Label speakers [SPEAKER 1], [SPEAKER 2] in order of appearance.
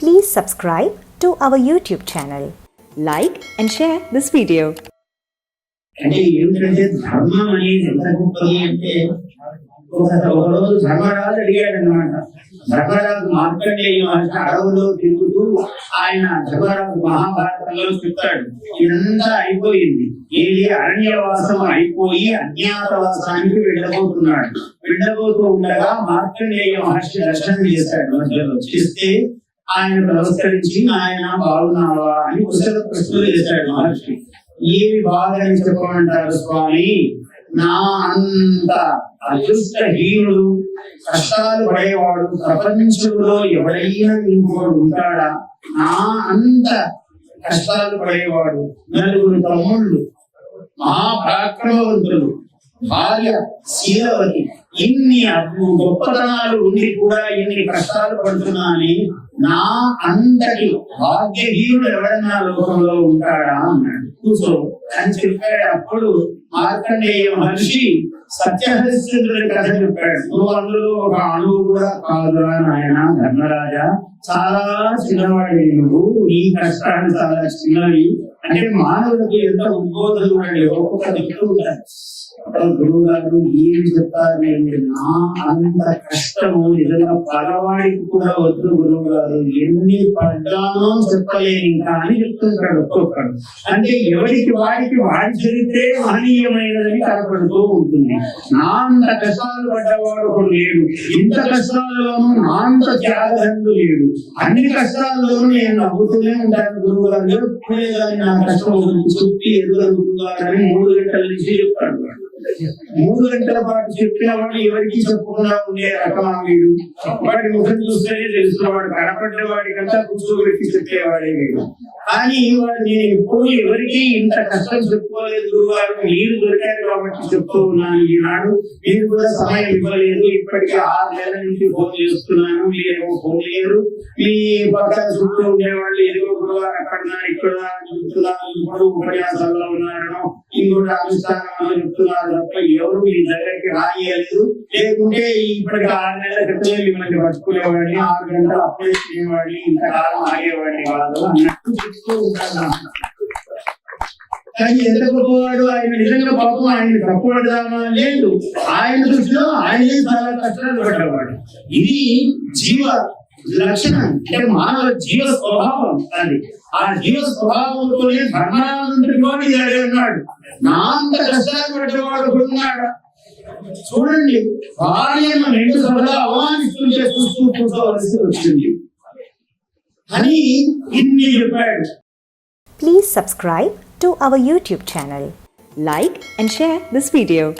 [SPEAKER 1] Please subscribe to our YouTube channel. Like and share this video.
[SPEAKER 2] అంటే ఏమిటంటే ధర్మం అనేది ఎంత గొప్పది అంటే ఒక ఒకరోజు ధర్మరాజు అడిగాడు అనమాట ధర్మరాజు మార్కండేయ మహర్షి అడవులో తిరుగుతూ ఆయన ధర్మరాజు మహాభారతంలో చెప్తాడు. ఇదంతా అయిపోయింది. ఏది అరణ్యవాసం అయిపోయి అజ్ఞాతవాసానికి వెళ్ళబోతున్నాడు. వెళ్ళబోతూ ఉండగా మార్కండేయ మహర్షి దర్శనం చేశాడు. మధ్యలో చేస్తే ఆయన నమస్కరించి ఆయన బాగున్నావా? అని కుశల ప్రశ్నలు చేశాడు మహర్షి ఏమి బాధని చెప్పమంటారు స్వామి? నా అంత అదృష్టహీనుడు కష్టాలు పడేవాడు ప్రపంచంలో ఎవడైనా ఇంకోడు ఉంటాడా? నా అంత కష్టాలు పడేవాడు నలుగురు తమ్ముళ్ళు మహాపరాక్రమవంతులు భార్య శీలవతి ఇన్ని గొప్పతనాలు ఉండి కూడా ఇన్ని కష్టాలు పడుతున్నానని నా అంతటి భాగ్యహీనుడు ఎవరన్నా లోకంలో ఉంటాడా అన్నాడు. కూర్చో. అని చెప్పాడు. అప్పుడు మార్కండేయ మహర్షి సత్యహరిశ్చంద్రుడి కథ చెప్పాడు. నువ్వు అందులో ఒక అణువు కూడా కాదురా నాయన ధర్మరాజా. చాలా చిన్నవాడి నువ్వు. నీ కష్టాలు చాలా చిన్నవి. అంటే మానవులకు ఎంత ఉద్బోధనలు ఉండండి ఒక్కొక్క దిక్కు ఉంటారు గురువు గారు ఏం చెప్తారండి నా అంత కష్టము నిజంగా పగవాడికి కూడా వద్దు గురువు గారు ఎన్ని పడ్డానో చెప్పలేను ఇంకా అని చెప్తుంటాడు ఒక్కొక్కడు. అంటే ఎవరికి వాడికి వాడి చరిత్రే మహనీయమైనదని కనపడుతూ ఉంటుంది. నా అంత కష్టాలు పడ్డవాడు ఒకడు లేడు. ఇంత కష్టాల్లోనూ నా అంత త్యాగదండు లేడు. అన్ని కష్టాల్లోనూ నేను నవ్వుతూనే ఉంటాను గురువు గారు ఎప్పుడే కానీ నా కష్టం చెప్పి ఎదురు గురువు గారు అని మూడు గంటల నుంచి చెప్తాడు వాడు. మూడు గంటల పాటు చెప్పిన వాడు ఎవరికి చెప్పకుండా ఉండే రకం వీడు. వాడి ముఖం చూస్తేనే తెలుసుకున్నవాడు వాడు కనపడ్డ వాడికంతా కూర్చోబెట్టి చెప్పేవాడే వీడు. కానీ వాడు నేను ఎప్పుడు ఎవరికి ఇంత కష్టం చెప్పుకోలేదు గురువారు. మీరు దొరికారు కాబట్టి చెప్తూ ఉన్నాను ఈనాడు. మీరు కూడా సమయం ఇవ్వలేదు. ఇప్పటికీ ఆరు నెలల నుంచి ఫోన్ చేస్తున్నాను. మీరేమో ఫోన్ లేరు. మీ పక్కన చుట్టూ ఉండేవాళ్ళు ఏదో గురువారు అక్కడ ఇక్కడ ఉన్నారు చెప్తున్నారు ఇప్పుడు ఉపన్యాసాల్లో ఉన్నారనో ఇంకోటి అనుష్ఠానంలో చెప్తున్నారు తప్ప ఎవరు మీ దగ్గరికి రాయలేదు లేకుంటే ఇప్పటికి ఆరు నెలల క్రితం మిమ్మల్ని పట్టుకునేవాడిని ఆరు గంటలు అప్లై చేయవాడిని ఇంతకాలం ఆగేవాడిని వాళ్ళు అన్నట్టు చెప్తూ ఉంటాను కానీ ఎంత గొప్పవాడు ఆయన నిజంగా పాపం ఆయన తప్పబడదామా లేదు. ఆయన దృష్టిలో ఆయనే చాలా కష్టాలు పడ్డవాడు. ఇది జీవ లక్షణం అంటే మానవ జీవ స్వభావం అది. ఆ జీవ స్వభావంతోనే ధర్మానంతటి వాడు ఇలాగే ఉన్నాడు. నా అంత కష్టాలు పడ్డవాడు ఉన్నాడు? చూడండి భార్యను రెండు సభలో అవమానిస్తుంటే చూస్తూ కూర్చోవలసి వచ్చింది. అని ఇన్ని చెప్పాడు.
[SPEAKER 1] Please subscribe to our YouTube channel like and share this video